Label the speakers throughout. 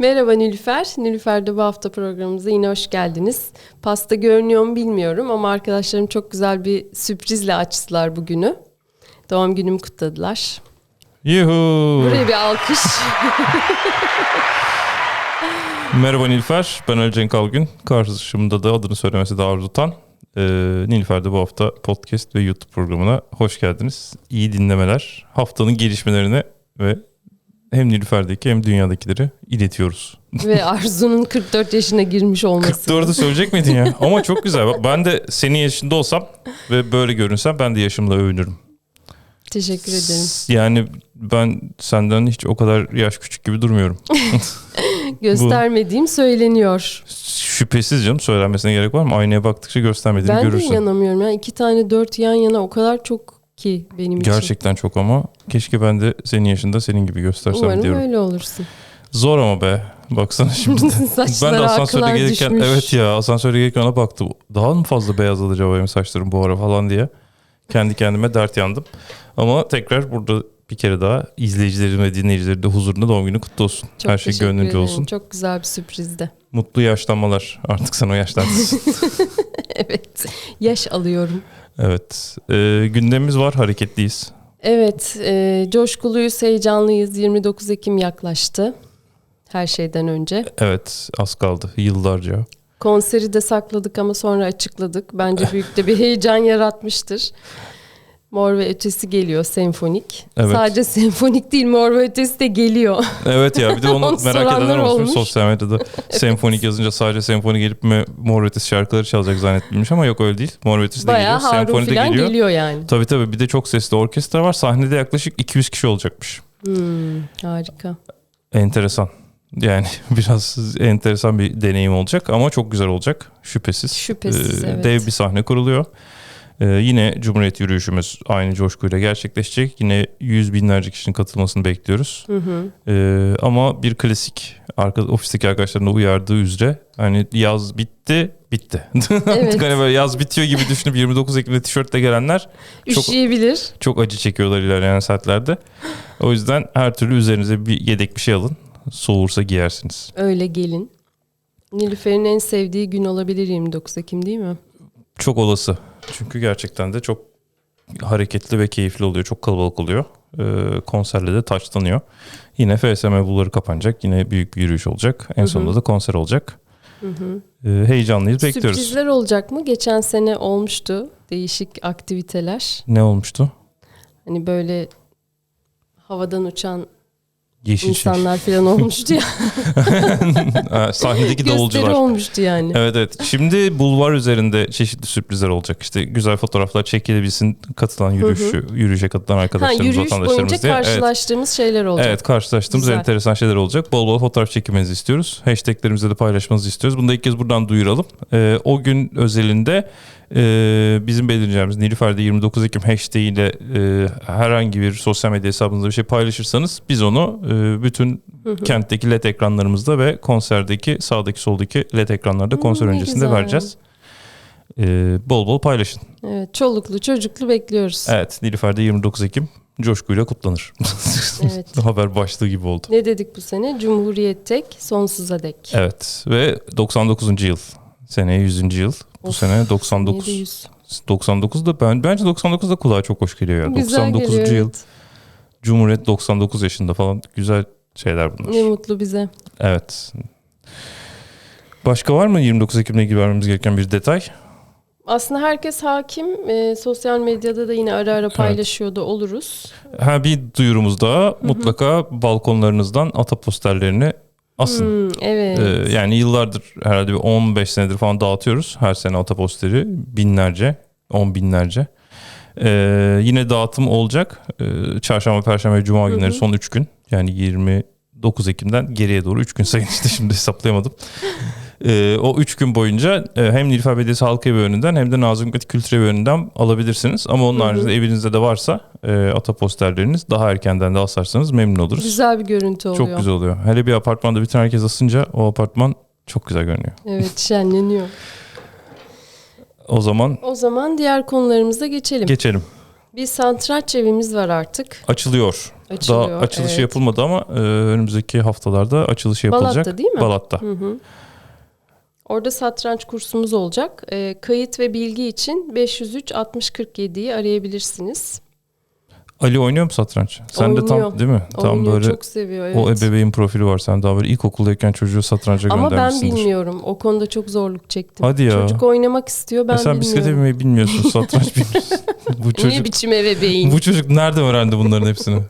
Speaker 1: Merhaba Nilüfer. Nilüfer'de bu hafta programımıza yine hoş geldiniz. Pasta görünüyor mu bilmiyorum ama arkadaşlarım çok güzel bir sürprizle açtılar bugünü. Doğum günümü kutladılar.
Speaker 2: Yuhu.
Speaker 1: Buraya bir alkış.
Speaker 2: Merhaba Nilüfer. Ben Ali Cenk Algün. Karşımda da adını söylemesi de arzu tutan ee, Nilüfer'de bu hafta podcast ve YouTube programına hoş geldiniz. İyi dinlemeler. Haftanın gelişmelerini ve hem Nilüfer'deki hem dünyadakileri iletiyoruz.
Speaker 1: Ve Arzu'nun 44 yaşına girmiş olması.
Speaker 2: 44'ü söyleyecek miydin ya? Ama çok güzel. Ben de senin yaşında olsam ve böyle görünsem ben de yaşımla övünürüm.
Speaker 1: Teşekkür ederim.
Speaker 2: Yani ben senden hiç o kadar yaş küçük gibi durmuyorum.
Speaker 1: Göstermediğim söyleniyor.
Speaker 2: Şüphesiz canım söylenmesine gerek var mı? Aynaya baktıkça göstermediğini
Speaker 1: Ben
Speaker 2: görürsün.
Speaker 1: de inanamıyorum. ya. İki tane dört yan yana o kadar çok ki benim için.
Speaker 2: Gerçekten çok ama keşke ben de senin yaşında senin gibi göstersem
Speaker 1: Umarım
Speaker 2: diyorum.
Speaker 1: öyle olursun.
Speaker 2: Zor ama be. Baksana şimdi. ben de asansörde gelirken
Speaker 1: düşmüş.
Speaker 2: evet ya asansörde gelirken ona baktım. Daha mı fazla beyazladı acaba benim saçlarım bu ara falan diye. Kendi kendime dert yandım. Ama tekrar burada bir kere daha izleyicilerim ve dinleyicilerin de huzurunda doğum günü kutlu olsun.
Speaker 1: Çok
Speaker 2: Her şey gönlünce
Speaker 1: ederim.
Speaker 2: olsun.
Speaker 1: Çok güzel bir sürprizdi.
Speaker 2: Mutlu yaşlanmalar. Artık sen o yaşlandasın.
Speaker 1: evet. Yaş alıyorum.
Speaker 2: Evet. Ee, gündemimiz var. Hareketliyiz.
Speaker 1: Evet. E, coşkuluyuz, heyecanlıyız. 29 Ekim yaklaştı. Her şeyden önce.
Speaker 2: Evet. Az kaldı. Yıllarca.
Speaker 1: Konseri de sakladık ama sonra açıkladık. Bence büyük de bir heyecan yaratmıştır. Mor ve Ötesi geliyor senfonik.
Speaker 2: Evet.
Speaker 1: Sadece senfonik değil Mor ve Ötesi de geliyor.
Speaker 2: Evet ya bir de onu
Speaker 1: Onu
Speaker 2: merak edenler olmuş,
Speaker 1: olmuş.
Speaker 2: sosyal medyada. Senfonik yazınca sadece senfoni gelip mi Mor ve Ötesi şarkıları çalacak zannetmiş ama yok öyle değil. Mor ve Ötesi de
Speaker 1: Bayağı
Speaker 2: geliyor.
Speaker 1: Harun
Speaker 2: Senfoni de geliyor.
Speaker 1: geliyor. yani.
Speaker 2: Tabii tabii bir de çok sesli orkestra var. Sahnede yaklaşık 200 kişi olacakmış.
Speaker 1: Hmm, harika.
Speaker 2: Enteresan. Yani biraz enteresan bir deneyim olacak ama çok güzel olacak şüphesiz.
Speaker 1: Şüphesiz,
Speaker 2: Ee,
Speaker 1: evet.
Speaker 2: Dev bir sahne kuruluyor. Ee, yine Cumhuriyet yürüyüşümüz aynı coşkuyla gerçekleşecek. Yine yüz binlerce kişinin katılmasını bekliyoruz.
Speaker 1: Hı hı.
Speaker 2: Ee, ama bir klasik arka, ofisteki arkadaşların da uyardığı üzere hani yaz bitti bitti. Artık hani böyle yaz bitiyor gibi düşünüp 29 Ekim'de tişörtle gelenler çok
Speaker 1: Üşüyebilir.
Speaker 2: çok acı çekiyorlar ilerleyen saatlerde. O yüzden her türlü üzerinize bir yedek bir şey alın. Soğursa giyersiniz.
Speaker 1: Öyle gelin. Nilüfer'in en sevdiği gün olabilir 29 Ekim değil mi?
Speaker 2: Çok olası. Çünkü gerçekten de çok hareketli ve keyifli oluyor. Çok kalabalık oluyor. Ee, konserle de taçlanıyor. Yine FSM bulları kapanacak. Yine büyük bir yürüyüş olacak. En
Speaker 1: Hı hı.
Speaker 2: sonunda da konser olacak. Ee, heyecanlıyız. Bekliyoruz.
Speaker 1: Sürprizler olacak mı? Geçen sene olmuştu değişik aktiviteler.
Speaker 2: Ne olmuştu?
Speaker 1: Hani böyle havadan uçan
Speaker 2: Yeşil
Speaker 1: insanlar falan olmuştu ya.
Speaker 2: Ha, Sahnedeki davulcular.
Speaker 1: olmuştu yani.
Speaker 2: Evet evet. Şimdi bulvar üzerinde çeşitli sürprizler olacak. İşte güzel fotoğraflar çekilebilsin katılan yürüyüşü, yürüyüşe katılan
Speaker 1: Ha,
Speaker 2: arkadaşlarımız,
Speaker 1: yürüyüş boyunca
Speaker 2: vatandaşlarımız diye. Evet.
Speaker 1: karşılaştığımız şeyler olacak.
Speaker 2: Evet karşılaştığımız
Speaker 1: Güzel.
Speaker 2: enteresan şeyler olacak. Bol bol fotoğraf çekmenizi istiyoruz. Hashtaglerimizde de paylaşmanızı istiyoruz. Bunu da ilk kez buradan duyuralım. Ee, o gün özelinde e, bizim belirleyeceğimiz Nilüfer'de 29 Ekim hashtag ile e, herhangi bir sosyal medya hesabınızda bir şey paylaşırsanız biz onu e, bütün kentteki led ekranlarımızda ve konserdeki sağdaki soldaki led ekranlarda
Speaker 1: Hmm,
Speaker 2: konser öncesinde
Speaker 1: güzel.
Speaker 2: vereceğiz. Ee, bol bol paylaşın.
Speaker 1: Evet, çoluklu çocuklu bekliyoruz.
Speaker 2: Evet Nilüfer'de 29 Ekim coşkuyla kutlanır.
Speaker 1: Evet.
Speaker 2: Haber başlığı gibi oldu.
Speaker 1: Ne dedik bu sene? Cumhuriyet tek, sonsuza dek.
Speaker 2: Evet ve 99. yıl. Seneye 100. yıl. Bu
Speaker 1: Of,
Speaker 2: sene 99.
Speaker 1: 700.
Speaker 2: 99 da ben bence 99 da kulağa çok hoş geliyor ya.
Speaker 1: Güzel
Speaker 2: 99.
Speaker 1: geliyor,
Speaker 2: yıl.
Speaker 1: evet.
Speaker 2: Cumhuriyet 99 yaşında falan güzel şeyler bunlar.
Speaker 1: Ne mutlu bize.
Speaker 2: Evet. Başka var mı 29 Ekim'le ilgili vermemiz gereken bir detay?
Speaker 1: Aslında herkes hakim. Ee, sosyal medyada da yine ara ara paylaşıyor da oluruz.
Speaker 2: Ha bir duyurumuz daha. Mutlaka balkonlarınızdan ata posterlerini asın.
Speaker 1: Hmm, evet.
Speaker 2: Ee, yani yıllardır herhalde bir 15 senedir falan dağıtıyoruz. Her sene ata posteri binlerce, on binlerce. Ee, yine dağıtım olacak. Ee, çarşamba, perşembe, cuma günleri son 3 gün. Yani 29 Ekim'den geriye doğru 3 gün sayın işte şimdi hesaplayamadım. Ee, o 3 gün boyunca e, hem Nilüfer Belediyesi Halk Evi önünden hem de Nazım Hikmet Kültür Evi önünden alabilirsiniz. Ama onun haricinde evinizde de varsa e, ata posterleriniz daha erkenden de asarsanız memnun oluruz.
Speaker 1: Güzel bir görüntü oluyor.
Speaker 2: Çok güzel oluyor. Hele bir apartmanda bütün herkes asınca o apartman çok güzel görünüyor.
Speaker 1: Evet şenleniyor.
Speaker 2: O zaman
Speaker 1: O zaman diğer konularımıza geçelim.
Speaker 2: geçelim.
Speaker 1: bir santraç evimiz var artık.
Speaker 2: Açılıyor.
Speaker 1: Açılıyor.
Speaker 2: Daha açılışı
Speaker 1: evet.
Speaker 2: yapılmadı ama e, önümüzdeki haftalarda açılışı yapılacak.
Speaker 1: Balat'ta değil mi?
Speaker 2: Balat'ta.
Speaker 1: Hı hı. Orada satranç kursumuz olacak. Ee, kayıt ve bilgi için 503 60 47'yi arayabilirsiniz.
Speaker 2: Ali oynuyor mu satranç? Sen de
Speaker 1: Oynuyor.
Speaker 2: tam değil mi? Tam
Speaker 1: Oynuyor,
Speaker 2: böyle
Speaker 1: çok seviyor. Evet.
Speaker 2: o ebeveyn profili var. Sen daha böyle ilkokuldayken çocuğu satranca
Speaker 1: Ama ben bilmiyorum. O konuda çok zorluk çektim.
Speaker 2: Hadi ya.
Speaker 1: Çocuk oynamak istiyor ben
Speaker 2: E sen bisiklete
Speaker 1: bilmiyorum.
Speaker 2: binmeyi bilmiyorsun, satranç bilmiyorsun. bu
Speaker 1: Ne
Speaker 2: çocuk
Speaker 1: biçim ebeveyn.
Speaker 2: bu çocuk nereden öğrendi bunların hepsini?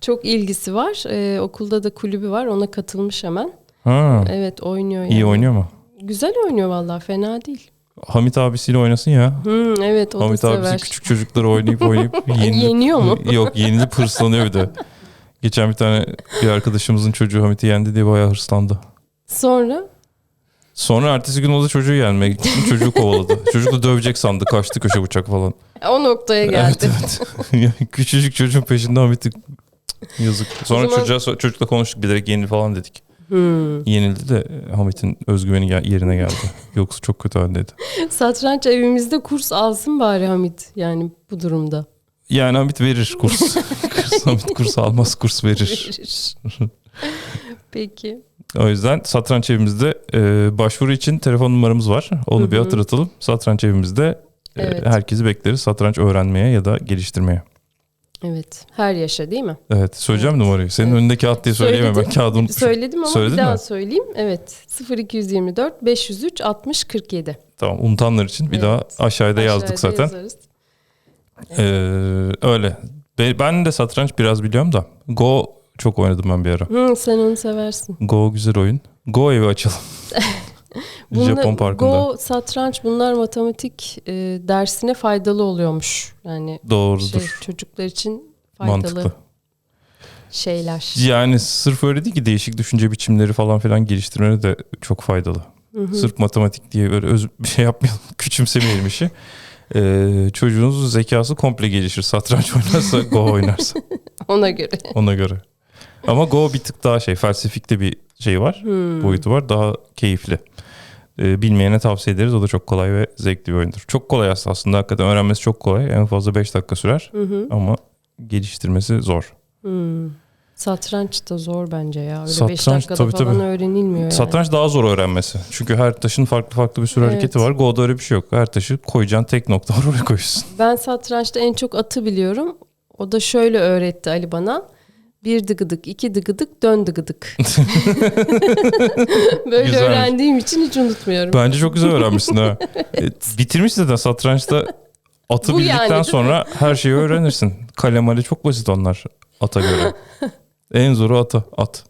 Speaker 1: Çok ilgisi var. Ee, okulda da kulübü var. Ona katılmış hemen.
Speaker 2: Ha,
Speaker 1: Evet oynuyor yani.
Speaker 2: iyi oynuyor mu?
Speaker 1: Güzel oynuyor vallahi fena değil.
Speaker 2: Hamit abisiyle oynasın ya.
Speaker 1: Hmm, evet o
Speaker 2: Hamit
Speaker 1: da
Speaker 2: abisi
Speaker 1: sever.
Speaker 2: küçük çocukları oynayıp oynayıp yenilip,
Speaker 1: Yeniyor mu?
Speaker 2: Yok yenilip hırslanıyor bir de. Geçen bir tane bir arkadaşımızın çocuğu Hamit'i yendi diye bayağı hırslandı.
Speaker 1: Sonra
Speaker 2: Sonra ertesi gün o da çocuğu yenmeye gitti. Çocuğu kovaladı. Çocuk da dövecek sandı. Kaçtı köşe bıçak falan.
Speaker 1: o noktaya geldi.
Speaker 2: Evet evet. Küçücük çocuğun peşinde Hamit'i yazık. Sonra
Speaker 1: zaman-
Speaker 2: çocuğa, çocukla konuştuk bilerek yenil falan dedik.
Speaker 1: Hmm.
Speaker 2: Yenildi de Hamit'in özgüveni gel- yerine geldi. Yoksa çok kötü haldeydi.
Speaker 1: Satranç evimizde kurs alsın bari Hamit. Yani bu durumda.
Speaker 2: Yani Hamit verir kurs. kurs Hamit kurs almaz kurs verir.
Speaker 1: Verir. Peki.
Speaker 2: O yüzden satranç evimizde e, başvuru için telefon numaramız var. Onu bir hatırlatalım. Satranç evimizde e,
Speaker 1: Evet.
Speaker 2: herkesi bekleriz satranç öğrenmeye ya da geliştirmeye.
Speaker 1: Evet. Her yaşa değil mi?
Speaker 2: Evet söyleyeceğim
Speaker 1: Evet.
Speaker 2: numarayı. Senin
Speaker 1: Evet.
Speaker 2: önündeki at diye söyleyemem ben
Speaker 1: Söyledim.
Speaker 2: kağıdı unutmuşum.
Speaker 1: Söyledim ama
Speaker 2: Söyledin
Speaker 1: bir daha
Speaker 2: mi?
Speaker 1: söyleyeyim. Evet. 0224 503 60 47.
Speaker 2: Tamam unutanlar için bir
Speaker 1: Evet.
Speaker 2: daha aşağıda yazdık
Speaker 1: Aşağıda
Speaker 2: zaten.
Speaker 1: yazarız.
Speaker 2: Ee, öyle. Be- Ben de satranç biraz biliyorum da. Go çok oynadım ben bir ara.
Speaker 1: Hı, sen onu seversin.
Speaker 2: Go güzel oyun. Go evi açalım.
Speaker 1: Bunlar-
Speaker 2: Japon parkında.
Speaker 1: Go, satranç bunlar matematik e, dersine faydalı oluyormuş. Yani
Speaker 2: Doğrudur.
Speaker 1: şey, çocuklar için faydalı
Speaker 2: Mantıklı.
Speaker 1: şeyler.
Speaker 2: Yani sırf öyle değil ki değişik düşünce biçimleri falan filan geliştirmene de çok faydalı.
Speaker 1: Hı hı.
Speaker 2: Sırf matematik diye böyle öz bir şey yapmayalım. Küçümsemeyelim işi. Ee, çocuğunuzun zekası komple gelişir. Satranç oynarsa Go oynarsa
Speaker 1: Ona göre.
Speaker 2: ona göre. Ama Go bir tık daha şey felsefikte bir şey var.
Speaker 1: Hmm.
Speaker 2: Boyutu var. Daha keyifli. Ee, bilmeyene tavsiye ederiz. O da çok kolay ve zevkli bir oyundur. Çok kolay aslında. hakikaten öğrenmesi çok kolay. En fazla 5 dakika sürer.
Speaker 1: Hı hı.
Speaker 2: Ama geliştirmesi zor.
Speaker 1: Hmm. Satranç da zor bence ya. Öyle 5
Speaker 2: Satranç,
Speaker 1: dakikada
Speaker 2: tabii,
Speaker 1: falan
Speaker 2: tabii.
Speaker 1: öğrenilmiyor yani.
Speaker 2: Satranç daha zor öğrenmesi. Çünkü her taşın farklı farklı bir sürü
Speaker 1: Evet.
Speaker 2: hareketi var. Go'da öyle bir şey yok. Her taşı koyacağın tek nokta var oraya koyuyorsun.
Speaker 1: Ben satrançta en çok atı biliyorum. O da şöyle öğretti Ali bana. Bir dıgıdık, iki dıgıdık, dön dıgıdık. Böyle
Speaker 2: Güzelmiş.
Speaker 1: öğrendiğim için hiç unutmuyorum.
Speaker 2: Bence çok güzel öğrenmişsin ha. E, bitirmiş zaten satrançta atı
Speaker 1: Bu yani,
Speaker 2: bildikten
Speaker 1: mi?
Speaker 2: sonra her şeyi öğrenirsin. Kalem male çok basit onlar ata göre. en zoru ata, at.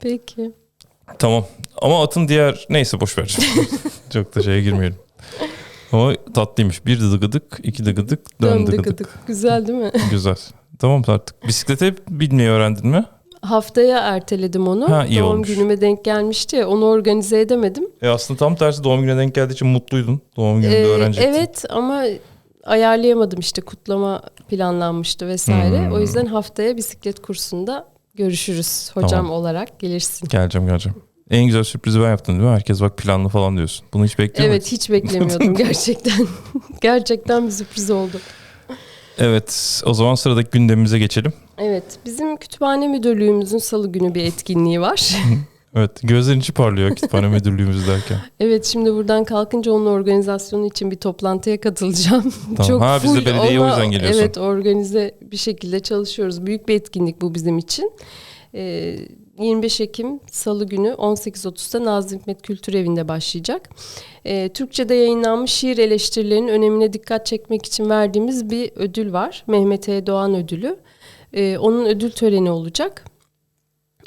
Speaker 1: Peki.
Speaker 2: Tamam. Ama atın diğer neyse boş ver. çok da şeye girmeyelim. Ama tatlıymış. Bir dıgıdık, iki dıgıdık, dön dıgıdık.
Speaker 1: Güzel değil mi?
Speaker 2: Güzel. Tamam artık. Bisiklete binmeyi öğrendin mi?
Speaker 1: Haftaya erteledim onu.
Speaker 2: Ha, iyi
Speaker 1: Doğum
Speaker 2: olmuş.
Speaker 1: günüme denk gelmişti. ya, Onu organize edemedim.
Speaker 2: E aslında tam tersi doğum gününe denk geldiği için mutluydun. Doğum gününde
Speaker 1: Ee,
Speaker 2: öğrenecektin.
Speaker 1: evet ama ayarlayamadım işte kutlama planlanmıştı vesaire.
Speaker 2: Hmm.
Speaker 1: O yüzden haftaya bisiklet kursunda görüşürüz hocam
Speaker 2: Tamam.
Speaker 1: olarak gelirsin.
Speaker 2: Geleceğim geleceğim. En güzel sürprizi ben yaptım değil mi? Herkes bak planlı falan diyorsun. Bunu hiç bekliyor
Speaker 1: Evet hiç beklemiyordum gerçekten. gerçekten bir sürpriz oldu.
Speaker 2: Evet o zaman sıradaki gündemimize geçelim.
Speaker 1: Evet bizim kütüphane müdürlüğümüzün salı günü bir etkinliği var.
Speaker 2: Evet gözlerin içi parlıyor kütüphane müdürlüğümüz derken.
Speaker 1: evet şimdi buradan kalkınca onun organizasyonu için bir toplantıya katılacağım.
Speaker 2: Tamam. Ha, biz de
Speaker 1: full
Speaker 2: belediyeye o yüzden geliyorsun.
Speaker 1: Evet organize bir şekilde çalışıyoruz. Büyük bir etkinlik bu bizim için. Ee, 25 Ekim Salı günü 18.30'da Nazım Hikmet Kültür Evi'nde başlayacak. Ee, Türkçe'de yayınlanmış şiir eleştirilerinin önemine dikkat çekmek için verdiğimiz bir ödül var. Mehmet E. Doğan ödülü. Ee, onun ödül töreni olacak.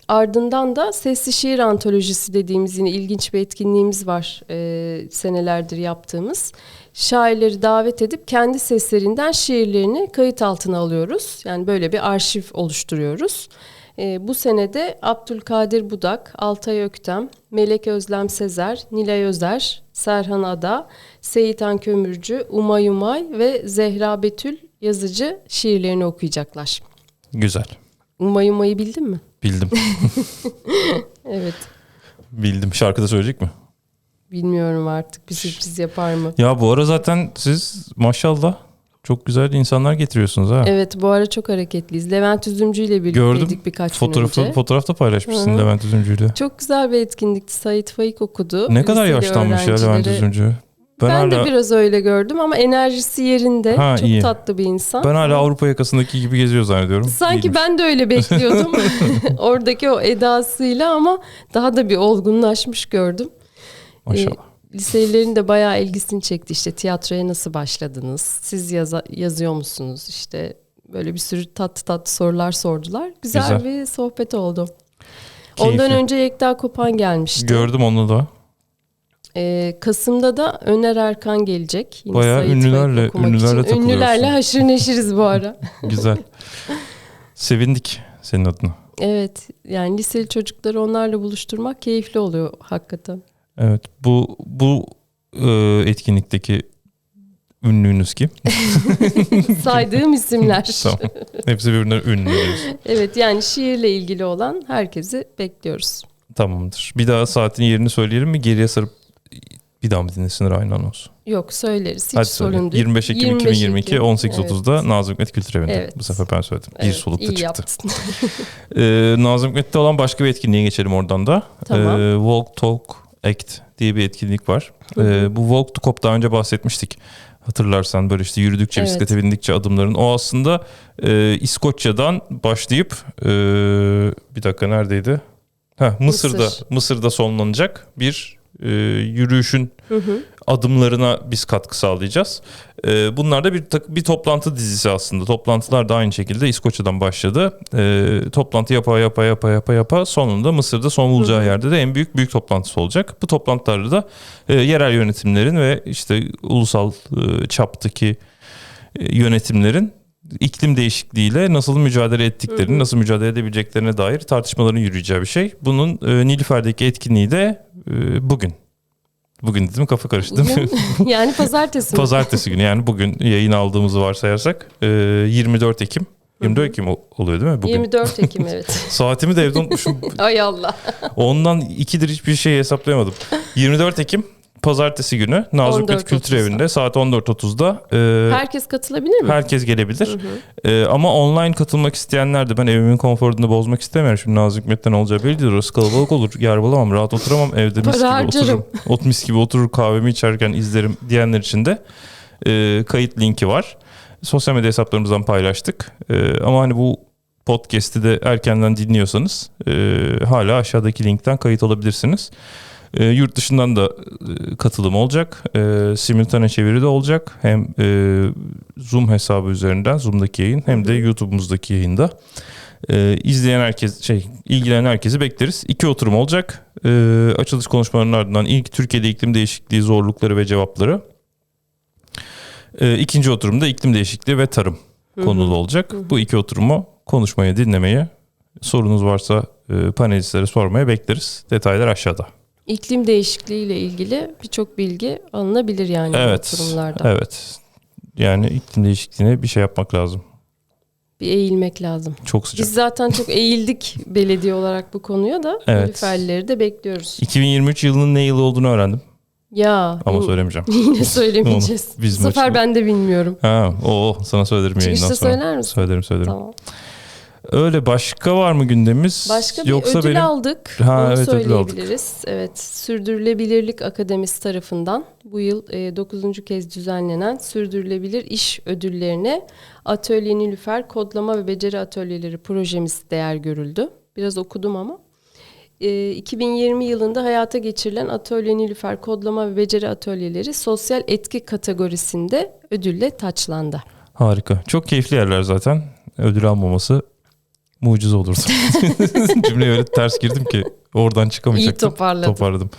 Speaker 1: Ardından da Sesli Şiir Antolojisi dediğimiz yine ilginç bir etkinliğimiz var e, senelerdir yaptığımız. Şairleri davet edip kendi seslerinden şiirlerini kayıt altına alıyoruz. Yani böyle bir arşiv oluşturuyoruz. E, bu senede Abdülkadir Budak, Altay Öktem, Melek Özlem Sezer, Nilay Özer, Serhan Ada, Seyitan Kömürcü, Umay Umay ve Zehra Betül yazıcı şiirlerini okuyacaklar.
Speaker 2: Güzel.
Speaker 1: Umay Umay'ı bildin mi?
Speaker 2: Bildim.
Speaker 1: Evet.
Speaker 2: Bildim. Şarkıda söyleyecek mi?
Speaker 1: Bilmiyorum artık bir sürpriz yapar mı?
Speaker 2: Ya bu ara zaten siz maşallah Çok güzel insanlar getiriyorsunuz ha.
Speaker 1: Evet bu ara çok hareketliyiz. Levent Üzümcü ile birlikteydik
Speaker 2: Gördüm.
Speaker 1: birkaç
Speaker 2: Fotoğrafı,
Speaker 1: gün önce.
Speaker 2: fotoğrafta paylaşmışsın
Speaker 1: Hı.
Speaker 2: Levent Üzümcü'yle.
Speaker 1: Çok güzel bir etkinlikti. Sait Faik okudu.
Speaker 2: Ne kadar yaşlanmış ya Levent Üzümcü.
Speaker 1: Ben,
Speaker 2: Ben,
Speaker 1: de
Speaker 2: hala,
Speaker 1: biraz öyle gördüm ama enerjisi yerinde.
Speaker 2: Ha,
Speaker 1: çok
Speaker 2: iyi.
Speaker 1: tatlı bir insan.
Speaker 2: ben hala Avrupa yakasındaki gibi geziyor zannediyorum.
Speaker 1: Sanki
Speaker 2: İyiymiş.
Speaker 1: ben de öyle bekliyordum. Oradaki o edasıyla ama daha da bir olgunlaşmış gördüm.
Speaker 2: Maşallah.
Speaker 1: Ee, liselilerin de bayağı ilgisini çekti. İşte tiyatroya nasıl başladınız? Siz yaza- yazıyor musunuz? İşte böyle bir sürü tatlı tatlı sorular sordular. Güzel,
Speaker 2: Güzel.
Speaker 1: bir sohbet oldu.
Speaker 2: Keyifli.
Speaker 1: Ondan önce Yekta Kopan gelmişti.
Speaker 2: Gördüm onu da.
Speaker 1: Ee, Kasım'da da Öner Erkan gelecek. Yine
Speaker 2: Bayağı
Speaker 1: Faik
Speaker 2: ünlülerle- ünlülerle
Speaker 1: için. Ünlülerle haşır neşiriz bu ara.
Speaker 2: Güzel. Sevindik senin adına.
Speaker 1: evet yani liseli çocukları onlarla buluşturmak keyifli oluyor hakikaten.
Speaker 2: Evet bu bu e, etkinlikteki ünlüğünüz kim?
Speaker 1: Saydığım isimler.
Speaker 2: tamam. Hepsi birbirinden ünlü.
Speaker 1: Evet yani şiirle ilgili olan herkesi bekliyoruz.
Speaker 2: Tamamdır. Bir daha saatin yerini söyleyelim mi? Geriye sarıp bir daha mı dinlesinler aynı anons?
Speaker 1: Yok söyleriz hiç
Speaker 2: Hadi söyle.
Speaker 1: sorun değil.
Speaker 2: 25 Ekim
Speaker 1: 25
Speaker 2: 2022
Speaker 1: Ekim.
Speaker 2: 18.30'da
Speaker 1: Evet.
Speaker 2: Nazım Hikmet Kültür Evi'nde.
Speaker 1: Evet.
Speaker 2: Bu sefer ben söyledim. bir
Speaker 1: Evet,
Speaker 2: solukta
Speaker 1: iyi
Speaker 2: çıktı. Ee, Nazım Hikmet'te olan başka bir etkinliğe geçelim oradan da.
Speaker 1: Tamam.
Speaker 2: Ee, Walk Talk Act diye bir etkinlik var.
Speaker 1: Hı hı.
Speaker 2: Ee, bu Walk to Cop daha önce bahsetmiştik. Hatırlarsan böyle işte yürüdükçe
Speaker 1: Evet.
Speaker 2: bisiklete bindikçe adımların. O aslında e, İskoçya'dan başlayıp e, bir dakika neredeydi? Ha, Mısır'da
Speaker 1: Mısır.
Speaker 2: Mısır'da sonlanacak bir e, yürüyüşün
Speaker 1: Hı hı.
Speaker 2: adımlarına biz katkı sağlayacağız. Ee, bunlar da bir bir toplantı dizisi aslında. Toplantılar da aynı şekilde İskoçya'dan başladı. Ee, toplantı yapa yapa yapa yapa yapa sonunda Mısır'da son bulacağı
Speaker 1: Hı hı.
Speaker 2: yerde de en büyük büyük toplantısı olacak. Bu toplantılarda da e, yerel yönetimlerin ve işte ulusal e, çaptaki e, yönetimlerin iklim değişikliğiyle nasıl mücadele ettiklerini,
Speaker 1: Hı hı.
Speaker 2: nasıl mücadele edebileceklerine dair tartışmaların yürüyeceği bir şey. Bunun e, Nilüfer'deki etkinliği de e, bugün. Bugün dedim kafa karıştı.
Speaker 1: Bugün, yani pazartesi mi?
Speaker 2: Pazartesi günü yani bugün yayın aldığımızı varsayarsak e, 24 Ekim. 24 Ekim oluyor değil mi bugün?
Speaker 1: 24 Ekim evet.
Speaker 2: Saatimi de evde unutmuşum.
Speaker 1: Ay Allah.
Speaker 2: Ondan ikidir hiçbir şey hesaplayamadım. 24 Ekim Pazartesi günü
Speaker 1: 14.30'da.
Speaker 2: Kültür Evi'nde saat 14.30'da e,
Speaker 1: Herkes katılabilir mi?
Speaker 2: herkes gelebilir.
Speaker 1: Hı hı.
Speaker 2: E, ama online katılmak isteyenler de ben evimin konforunu bozmak istemiyorum. Şimdi Nazım Hikmet'ten olacağı bellidir. Orası kalabalık olur. Yer bulamam. Rahat oturamam. Evde mis gibi otururum. Ot mis gibi oturur kahvemi içerken izlerim diyenler için de e, kayıt linki var. Sosyal medya hesaplarımızdan paylaştık. E, ama hani bu podcast'i de erkenden dinliyorsanız e, hala aşağıdaki linkten kayıt olabilirsiniz. E, yurt dışından da e, katılım olacak. E, simultane çeviri de olacak. Hem e, Zoom hesabı üzerinden Zoom'daki yayın hem de YouTube'umuzdaki yayında. E, izleyen herkes şey ilgilenen herkesi bekleriz. İki oturum olacak. E, açılış konuşmalarının ardından ilk Türkiye'de iklim değişikliği zorlukları ve cevapları. E, ikinci oturumda iklim değişikliği ve tarım
Speaker 1: Hı hı.
Speaker 2: konulu olacak. Bu iki oturumu konuşmaya, dinlemeye, sorunuz varsa e, panelistlere sormaya bekleriz. Detaylar aşağıda.
Speaker 1: İklim değişikliği ile ilgili birçok bilgi alınabilir yani bu
Speaker 2: Evet.
Speaker 1: oturumlarda.
Speaker 2: Evet. Yani iklim değişikliğine bir şey yapmak lazım.
Speaker 1: Bir eğilmek lazım.
Speaker 2: Çok sıcak.
Speaker 1: Biz zaten çok eğildik belediye olarak bu konuya da.
Speaker 2: Evet.
Speaker 1: Nilüferleri de bekliyoruz.
Speaker 2: 2023 yılının ne yılı olduğunu öğrendim
Speaker 1: Ya
Speaker 2: ama söylemeyeceğim.
Speaker 1: yine söylemeyeceğiz.
Speaker 2: Biz
Speaker 1: bu sefer ben de bilmiyorum.
Speaker 2: Ha, o sana söylerim yayından
Speaker 1: Çıkışta
Speaker 2: sonra.
Speaker 1: söyler misin?
Speaker 2: Söylerim söylerim.
Speaker 1: Tamam.
Speaker 2: Öyle başka var mı gündemimiz?
Speaker 1: Başka bir
Speaker 2: Yoksa
Speaker 1: ödül
Speaker 2: benim
Speaker 1: aldık.
Speaker 2: Ha,
Speaker 1: Onu
Speaker 2: evet, ödül aldık.
Speaker 1: söyleyebiliriz. Evet. Sürdürülebilirlik Akademisi tarafından bu yıl 9. kez düzenlenen Sürdürülebilir İş Ödülleri'ne Atölye Nilüfer Kodlama ve Beceri Atölyeleri projemiz değer görüldü. Biraz okudum ama. E, 2020 yılında hayata geçirilen Atölye Nilüfer Kodlama ve Beceri Atölyeleri sosyal etki kategorisinde ödülle taçlandı.
Speaker 2: harika. Çok keyifli yerler zaten. Ödül almaması mucize olurdu. Cümleye öyle ters girdim ki oradan
Speaker 1: İyi
Speaker 2: çıkamayacaktım.
Speaker 1: toparladın.
Speaker 2: Toparladım.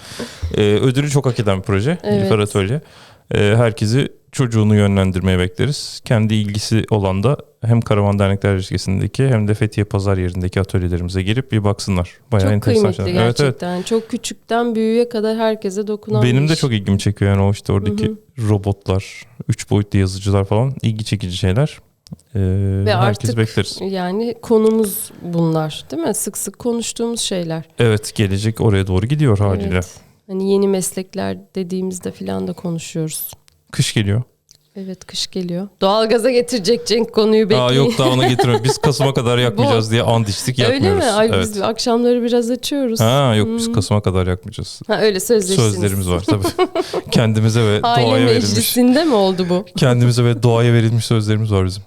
Speaker 2: Ee, ödülü çok hak eden bir proje.
Speaker 1: Evet.
Speaker 2: Nilüfer Atölye. Ee, herkesi çocuğunu yönlendirmeye bekleriz. Kendi ilgisi olan da hem Karavan Dernekler ilişkisindeki hem de Fethiye Pazar yerindeki atölyelerimize girip bir baksınlar. Bayağı
Speaker 1: Çok
Speaker 2: enteresan
Speaker 1: kıymetli
Speaker 2: şeyler. Evet, evet.
Speaker 1: gerçekten. Çok küçükten büyüğe kadar herkese dokunan
Speaker 2: Benim de çok ilgimi çekiyor yani o işte oradaki
Speaker 1: Hı
Speaker 2: robotlar, üç boyutlu yazıcılar falan ilgi çekici şeyler. Ee,
Speaker 1: Ve
Speaker 2: herkes
Speaker 1: artık
Speaker 2: bekleriz.
Speaker 1: yani konumuz bunlar değil mi? Sık sık konuştuğumuz şeyler.
Speaker 2: Evet gelecek oraya doğru gidiyor haliyle.
Speaker 1: Evet. Hani yeni meslekler dediğimizde filan da konuşuyoruz.
Speaker 2: Kış geliyor.
Speaker 1: Evet kış geliyor. Doğalgaza getirecek Cenk konuyu bekleyin.
Speaker 2: Aa, yok daha ona getirme. Biz Kasım'a kadar yakmayacağız diye and içtik
Speaker 1: Öyle
Speaker 2: yakmıyoruz.
Speaker 1: mi? Ay
Speaker 2: evet.
Speaker 1: biz akşamları biraz açıyoruz. Ha,
Speaker 2: Ha yok biz Kasım'a kadar yakmayacağız.
Speaker 1: öyle sözleştiniz.
Speaker 2: Sözlerimiz var tabii. Kendimize ve
Speaker 1: Aile
Speaker 2: doğaya verilmiş.
Speaker 1: meclisinde mi oldu bu?
Speaker 2: Kendimize ve doğaya verilmiş sözlerimiz var bizim.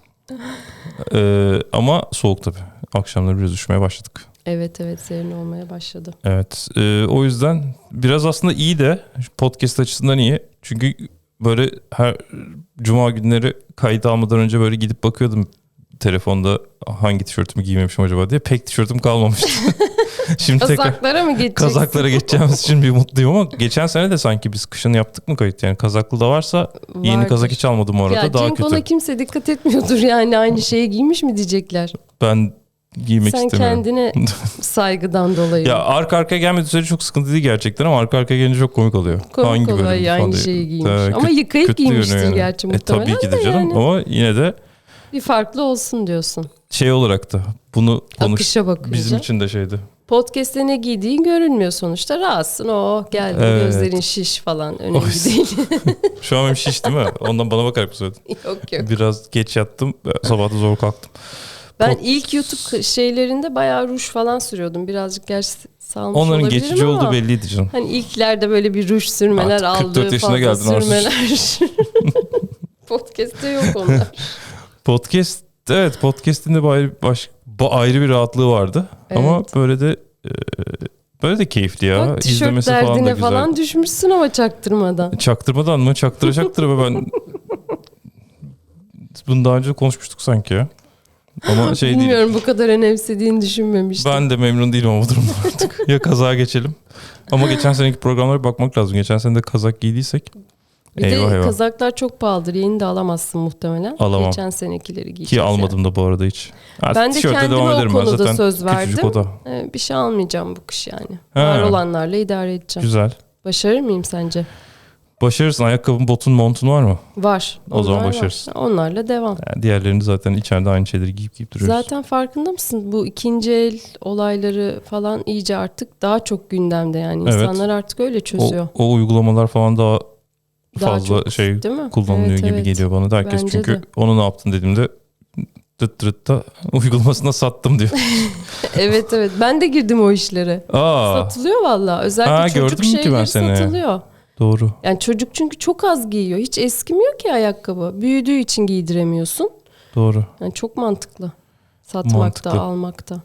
Speaker 2: Ee, ama soğuk tabii. Akşamları biraz üşümeye başladık.
Speaker 1: Evet evet serin olmaya başladı.
Speaker 2: Evet. e, o yüzden biraz aslında iyi de podcast açısından iyi. Çünkü böyle her cuma günleri kayıt almadan önce böyle gidip bakıyordum telefonda hangi tişörtümü giymemişim acaba diye. Pek tişörtüm kalmamıştı. Şimdi tekrar
Speaker 1: Kazaklara mı geçeceksin?
Speaker 2: kazaklara geçeceğimiz için bir mutluyum ama geçen sene de sanki biz kışın yaptık mı kayıt? Yani kazaklı da varsa yeni
Speaker 1: Vardır.
Speaker 2: kazak hiç almadım orada
Speaker 1: Ya
Speaker 2: daha
Speaker 1: Cenk
Speaker 2: kötü.
Speaker 1: ona kimse dikkat etmiyordur yani aynı şeyi giymiş mi diyecekler.
Speaker 2: Ben giymek
Speaker 1: Sen
Speaker 2: istemiyorum.
Speaker 1: kendine saygıdan dolayı.
Speaker 2: Ya arka arkaya gelmediği sürece çok sıkıntı değil gerçekten ama arka arkaya gelince çok komik oluyor.
Speaker 1: Komik
Speaker 2: Hangi
Speaker 1: oluyor
Speaker 2: bölüm
Speaker 1: ya,
Speaker 2: falan
Speaker 1: aynı şeyi giymiş.
Speaker 2: Ee,
Speaker 1: Ama yıkayıp giymiştir
Speaker 2: yani.
Speaker 1: gerçi
Speaker 2: E,
Speaker 1: muhtemelen
Speaker 2: tabii ki
Speaker 1: de
Speaker 2: de canım
Speaker 1: yani.
Speaker 2: ama yine de
Speaker 1: Bir farklı olsun diyorsun.
Speaker 2: şey olarak da bunu konuş
Speaker 1: Akışa bakınca.
Speaker 2: bizim için de şeydi.
Speaker 1: Podcast'te ne giydiğin görünmüyor sonuçta. Rahatsın o geldi
Speaker 2: Evet.
Speaker 1: gözlerin şiş falan önemli
Speaker 2: Oy.
Speaker 1: değil.
Speaker 2: Şu an benim şiş değil mi? Ondan bana bakarak mı söyledin?
Speaker 1: yok yok.
Speaker 2: Biraz geç yattım. Sabah da zor kalktım.
Speaker 1: Ben
Speaker 2: Pod-
Speaker 1: ilk YouTube şeylerinde bayağı ruj falan sürüyordum. Birazcık gerçi salmış
Speaker 2: Onların geçici
Speaker 1: ama.
Speaker 2: olduğu belliydi canım.
Speaker 1: Hani ilklerde böyle bir ruj sürmeler
Speaker 2: Artık 44
Speaker 1: aldı
Speaker 2: yaşına geldin
Speaker 1: sürmeler. Podcast'te yok onlar.
Speaker 2: Podcast evet podcast'in de baş, ba- ayrı bir rahatlığı vardı. Ama
Speaker 1: Evet.
Speaker 2: böyle de e, böyle de keyifli ya.
Speaker 1: Bak
Speaker 2: İzlemesi falan da güzel.
Speaker 1: falan düşmüşsün ama çaktırmadan.
Speaker 2: Çaktırmadan mı? Çaktıracaktır ama ben bunu daha önce konuşmuştuk sanki ya. Ama şey değil.
Speaker 1: Bilmiyorum bu kadar önemsediğini düşünmemiştim.
Speaker 2: Ben de memnun değilim ama bu durumda artık. ya kazağa geçelim. Ama geçen seneki programlara bakmak lazım. Geçen sene de kazak giydiysek.
Speaker 1: Bir
Speaker 2: eyvah
Speaker 1: de
Speaker 2: eyvah.
Speaker 1: kazaklar çok pahalıdır. Yeni de alamazsın muhtemelen.
Speaker 2: Alamam.
Speaker 1: Geçen senekileri
Speaker 2: Ki
Speaker 1: giyeceğiz.
Speaker 2: almadım da bu arada hiç. Artık
Speaker 1: Ben de kendime
Speaker 2: devam
Speaker 1: o konuda
Speaker 2: Zaten
Speaker 1: söz verdim.
Speaker 2: oda.
Speaker 1: Ee, bir şey almayacağım bu kış yani.
Speaker 2: Ha.
Speaker 1: Var olanlarla idare edeceğim.
Speaker 2: Güzel.
Speaker 1: Başarır mıyım sence?
Speaker 2: Başarırsın. Ayakkabın, botun, montun var mı?
Speaker 1: Var.
Speaker 2: O zaman
Speaker 1: Onlar var.
Speaker 2: başarırsın.
Speaker 1: Onlarla devam.
Speaker 2: Yani diğerlerini zaten içeride aynı şeyleri giyip giyip duruyoruz.
Speaker 1: Zaten farkında mısın? Bu ikinci el olayları falan iyice artık daha çok gündemde yani.
Speaker 2: Evet.
Speaker 1: İnsanlar artık öyle
Speaker 2: o,
Speaker 1: çözüyor.
Speaker 2: o uygulamalar falan daha
Speaker 1: Daha
Speaker 2: fazla
Speaker 1: çok,
Speaker 2: şey kullanılıyor
Speaker 1: Evet,
Speaker 2: gibi
Speaker 1: evet.
Speaker 2: geliyor bana da herkes
Speaker 1: Bence
Speaker 2: çünkü
Speaker 1: de.
Speaker 2: onu ne yaptın dediğimde tıt tırıt da uygulamasına sattım diyor.
Speaker 1: evet evet. Ben de girdim o işlere.
Speaker 2: Aa
Speaker 1: Satılıyor valla. Özellikle
Speaker 2: Ha,
Speaker 1: çocuk şeyleri satılıyor.
Speaker 2: doğru.
Speaker 1: Yani çocuk çünkü çok az giyiyor. Hiç eskimiyor ki ayakkabı. Büyüdüğü için giydiremiyorsun.
Speaker 2: Doğru.
Speaker 1: Yani çok mantıklı. Satmakta,
Speaker 2: Mantıklı.
Speaker 1: almakta.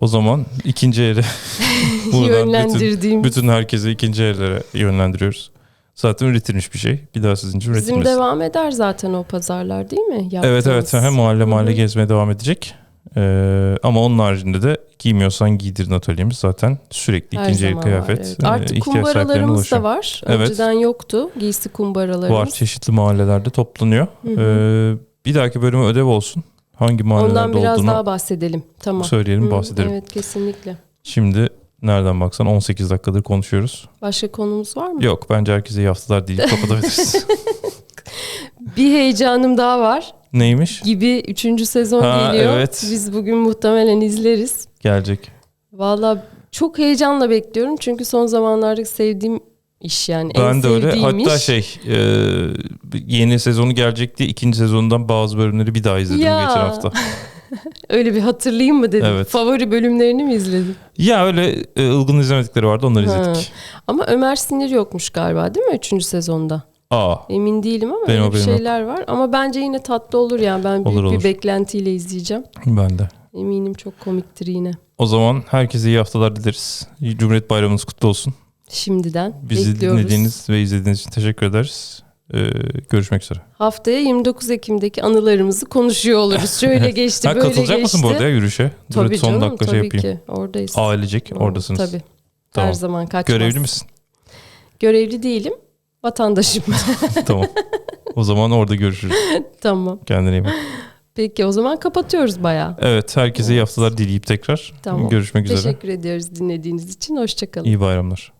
Speaker 2: O zaman ikinci ele buradan bütün,
Speaker 1: Yönlendirdiğim.
Speaker 2: bütün herkese ikinci ellere yönlendiriyoruz. Zaten üretilmiş bir şey. Bir daha sizin için
Speaker 1: Bizim
Speaker 2: üretilmesin.
Speaker 1: devam eder zaten o pazarlar değil mi?
Speaker 2: Evet
Speaker 1: Yaptığımız.
Speaker 2: evet. Hem mahalle mahalle
Speaker 1: Hı hı.
Speaker 2: gezmeye devam edecek. Ee, ama onun haricinde de giymiyorsan giydirin atölyemiz zaten sürekli
Speaker 1: Her
Speaker 2: ikinci el kıyafet
Speaker 1: var, evet.
Speaker 2: e,
Speaker 1: Artık kumbaralarımız
Speaker 2: ulaşıyor.
Speaker 1: da var.
Speaker 2: Evet.
Speaker 1: Önceden yoktu. Giysi kumbaralarımız.
Speaker 2: Var çeşitli mahallelerde toplanıyor.
Speaker 1: Hı hı.
Speaker 2: Ee, bir dahaki bölüme ödev olsun. Hangi mahallelerde
Speaker 1: Ondan biraz
Speaker 2: olduğunu
Speaker 1: daha bahsedelim. Tamam.
Speaker 2: söyleyelim
Speaker 1: Hı,
Speaker 2: bahsedelim.
Speaker 1: Evet kesinlikle.
Speaker 2: Şimdi nereden baksan 18 dakikadır konuşuyoruz.
Speaker 1: Başka konumuz var mı?
Speaker 2: Yok bence herkese iyi haftalar deyip kapatabiliriz.
Speaker 1: Bir heyecanım daha var.
Speaker 2: Neymiş?
Speaker 1: Gibi 3. sezon
Speaker 2: Ha,
Speaker 1: geliyor.
Speaker 2: evet.
Speaker 1: Biz bugün muhtemelen izleriz.
Speaker 2: Gelecek.
Speaker 1: Valla çok heyecanla bekliyorum. Çünkü son zamanlarda sevdiğim iş yani. en
Speaker 2: Ben de öyle.
Speaker 1: sevdiğim
Speaker 2: Hatta
Speaker 1: iş.
Speaker 2: şey e, yeni sezonu gelecek diye ikinci sezondan bazı bölümleri bir daha izledim
Speaker 1: Ya.
Speaker 2: geçen hafta.
Speaker 1: Öyle bir hatırlayayım mı dedim.
Speaker 2: Evet.
Speaker 1: Favori bölümlerini mi izledin?
Speaker 2: Ya öyle e, ılgın izlemedikleri vardı onları
Speaker 1: Ha.
Speaker 2: izledik.
Speaker 1: Ama Ömer Sinir yokmuş galiba değil mi 3. sezonda?
Speaker 2: Aa
Speaker 1: Emin değilim ama
Speaker 2: Benim
Speaker 1: öyle bir
Speaker 2: haberim yok.
Speaker 1: şeyler var. Ama bence yine tatlı olur yani. Ben büyük
Speaker 2: Olur, olur.
Speaker 1: bir beklentiyle izleyeceğim.
Speaker 2: ben de.
Speaker 1: Eminim çok komiktir yine.
Speaker 2: O zaman herkese iyi haftalar dileriz. Cumhuriyet Bayramınız kutlu olsun.
Speaker 1: Şimdiden
Speaker 2: Bizi
Speaker 1: bekliyoruz.
Speaker 2: dinlediğiniz ve izlediğiniz için teşekkür ederiz. Ee, görüşmek üzere.
Speaker 1: Haftaya 29 Ekim'deki anılarımızı konuşuyor oluruz. Şöyle geçti
Speaker 2: Ha,
Speaker 1: böyle
Speaker 2: katılacak
Speaker 1: geçti.
Speaker 2: mısın bu arada ya yürüyüşe? Dur,
Speaker 1: Tabii
Speaker 2: son
Speaker 1: canım
Speaker 2: dakika
Speaker 1: tabii
Speaker 2: şey yapayım.
Speaker 1: ki. Oradayız.
Speaker 2: Ailecek oradasınız.
Speaker 1: Tabii. Her
Speaker 2: Tamam.
Speaker 1: zaman kaçmaz.
Speaker 2: Görevli misin?
Speaker 1: Görevli değilim. Vatandaşım.
Speaker 2: tamam. O zaman orada görüşürüz.
Speaker 1: tamam.
Speaker 2: Kendine iyi bak.
Speaker 1: Peki o zaman kapatıyoruz bayağı.
Speaker 2: Evet herkese iyi haftalar dileyip tekrar
Speaker 1: Tamam.
Speaker 2: görüşmek üzere.
Speaker 1: Teşekkür ediyoruz dinlediğiniz için. Hoşçakalın.
Speaker 2: İyi bayramlar.